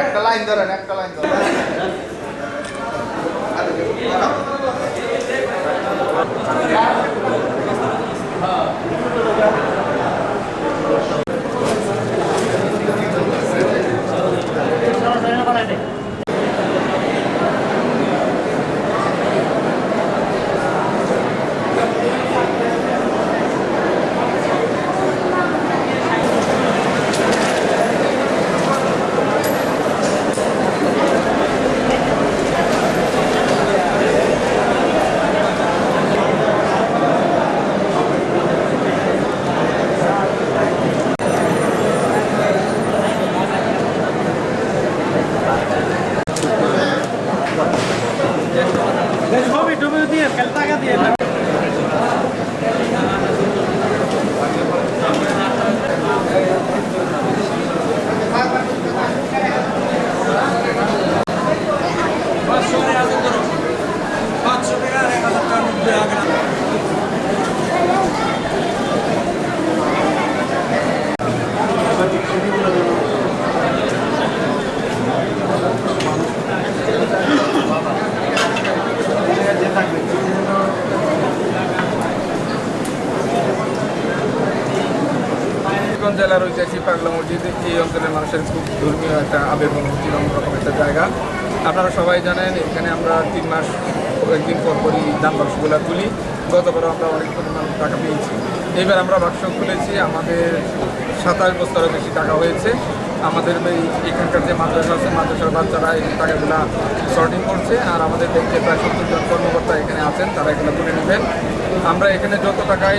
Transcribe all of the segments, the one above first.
একটা লাইন ধরেন একটা লাইন ধরেন। ছবি টবি দিয়ে টাকা দিয়ে। কিশোরগঞ্জ জেলার ঐতিহাসিক পাগলা মসজিদ। এই অঞ্চলের মানুষের খুব ধর্মীয় একটা আবেগ অনুভূতি অন্যরকম একটা জায়গা। আপনারা সবাই জানেন, এখানে আমরা তিন মাস একদিন পর পরই দান বাক্সগুলো তুলি। গতবার আমরা অনেক পরিমাণ টাকা পেয়েছি। এবার আমরা বাক্স খুলেছি, আমাদের সাতাশ বস্তারও বেশি টাকা হয়েছে। আমাদের এই এখানকার যে মাদ্রাসা আছে, মাদ্রাসার বাচ্চারা এই টাকাগুলো শর্টিং করছে আর আমাদের ব্যাংকে প্রায় সত্তর জন কর্মকর্তা এখানে আছেন, তারা এগুলো তুলে নেবেন। আমরা এখানে যত টাকাই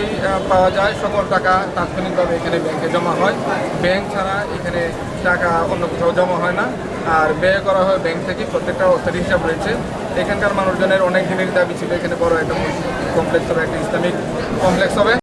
পাওয়া যায়, সকল টাকা তাৎক্ষণিকভাবে এখানে ব্যাংকে জমা হয়। ব্যাংক ছাড়া এখানে টাকা অন্য কোথাও জমা হয় না। আর ব্যয় করা হয় ব্যাংক থেকে, প্রত্যেকটা অর্থের হিসাব রয়েছে। এখানকার মানুষজনের অনেক দিনের দাবি ছিল, এখানে বড় একটা কমপ্লেক্স হবে, একটা ইসলামিক কমপ্লেক্স হবে।